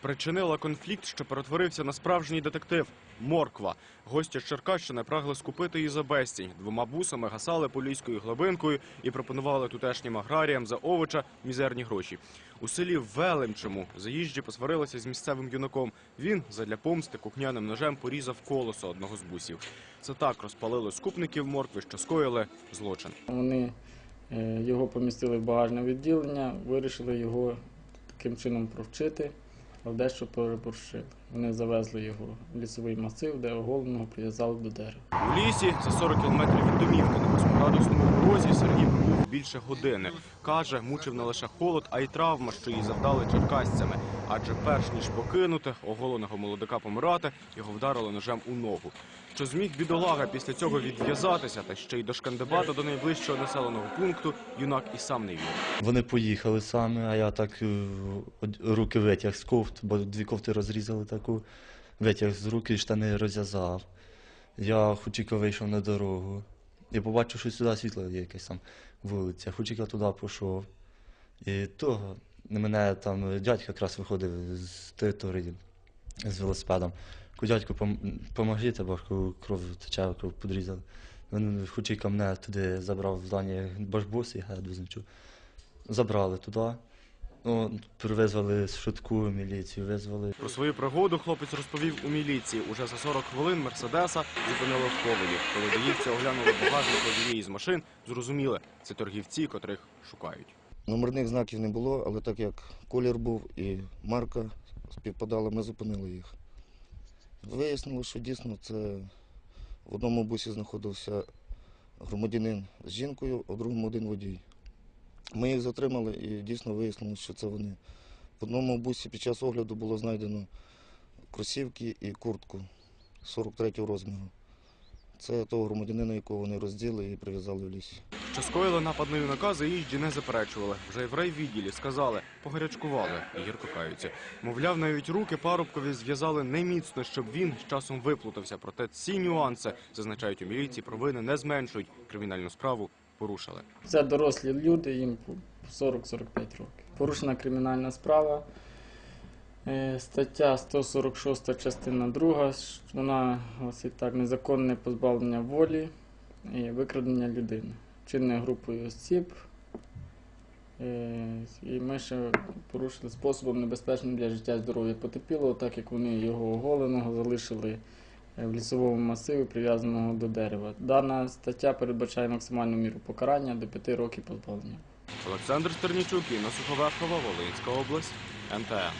Спричинила конфлікт, що перетворився на справжній детектив. Морква. Гості з Черкащини прагли скупити її за безцінь. Двома бусами гасали поліською глибинкою і пропонували тутешнім аграріям за овоча мізерні гроші. У селі Велимчому заїжджі посварилися з місцевим юнаком. Він задля помсти кухняним ножем порізав колесо одного з бусів. Це так розпалило скупників моркви, що скоїли злочин. Вони е, його помістили в багажне відділення, вирішили його таким чином провчити, але дещо переборщили. Вони завезли його в лісовий масив, де оголеного прив'язали до дерева. У лісі за 40 кілометрів від домівки на восьмиградусному морозі Сергій більше години. Каже, мучив не лише холод, а й травма, що їй завдали черкасцями. Адже перш ніж покинути оголеного молодика помирати, його вдарили ножем у ногу. Що зміг бідолага після цього відв'язатися та ще й дошкандибати до найближчого населеного пункту, юнак і сам не вірив. Вони поїхали саме, а я так е, руки витяг з кофт, бо дві кофти розрізали таку, витяг з руки штани розв'язав. Я хутіко вийшов на дорогу і побачив, що сюди світло є якесь там вулиця. Хутіко туди пішов. І того мене там дядько якраз виходив з території з велосипедом. Кажу, дядько, пом- поможіть, бо кров тече, кров подрізали. Він хутіко мене туди забрав в здані башбус, я визначу. Забрали туди. Ну, привезли швидку міліцію, визвали. Про свою пригоду хлопець розповів у міліції. Уже за 40 хвилин Мерседеса зупинили в Ковелі. Коли доївці оглянули багажник однієї з машин, зрозуміли – це торгівці, котрих шукають. Номерних знаків не було, але так як колір був і марка співпадала, ми зупинили їх. Вияснили, що дійсно це в одному бусі знаходився громадянин з жінкою, а в другому один водій. Ми їх затримали і дійсно вияснилося, що це вони. В одному бусі під час огляду було знайдено кросівки і куртку 43 розміру. Це того громадянина, якого вони розділи і прив'язали в лісі. Що скоїли напад на юнака, заїжджі не заперечували. Вже й в райвідділі сказали, погарячкували і гірко каються. Мовляв, навіть руки парубкові зв'язали не міцно, щоб він з часом виплутався. Проте ці нюанси, зазначають у міліції, провини не зменшують. Кримінальну справу порушили. Це дорослі люди, їм по 40-45 років. Порушена кримінальна справа. Е, Стаття 146 частина 2, ш- вона гласить так, незаконне позбавлення волі і викрадення людини. Чинною групою осіб. Е, І ми ще порушили способом небезпечним для життя здоров'я потерпілого, так як вони його оголеного залишили в лісовому масиві, прив'язаного до дерева. Дана стаття передбачає максимальну міру покарання до 5 років позбавлення. Олександр Стернічук, Інна Суховерхова, Волинська область, НТН.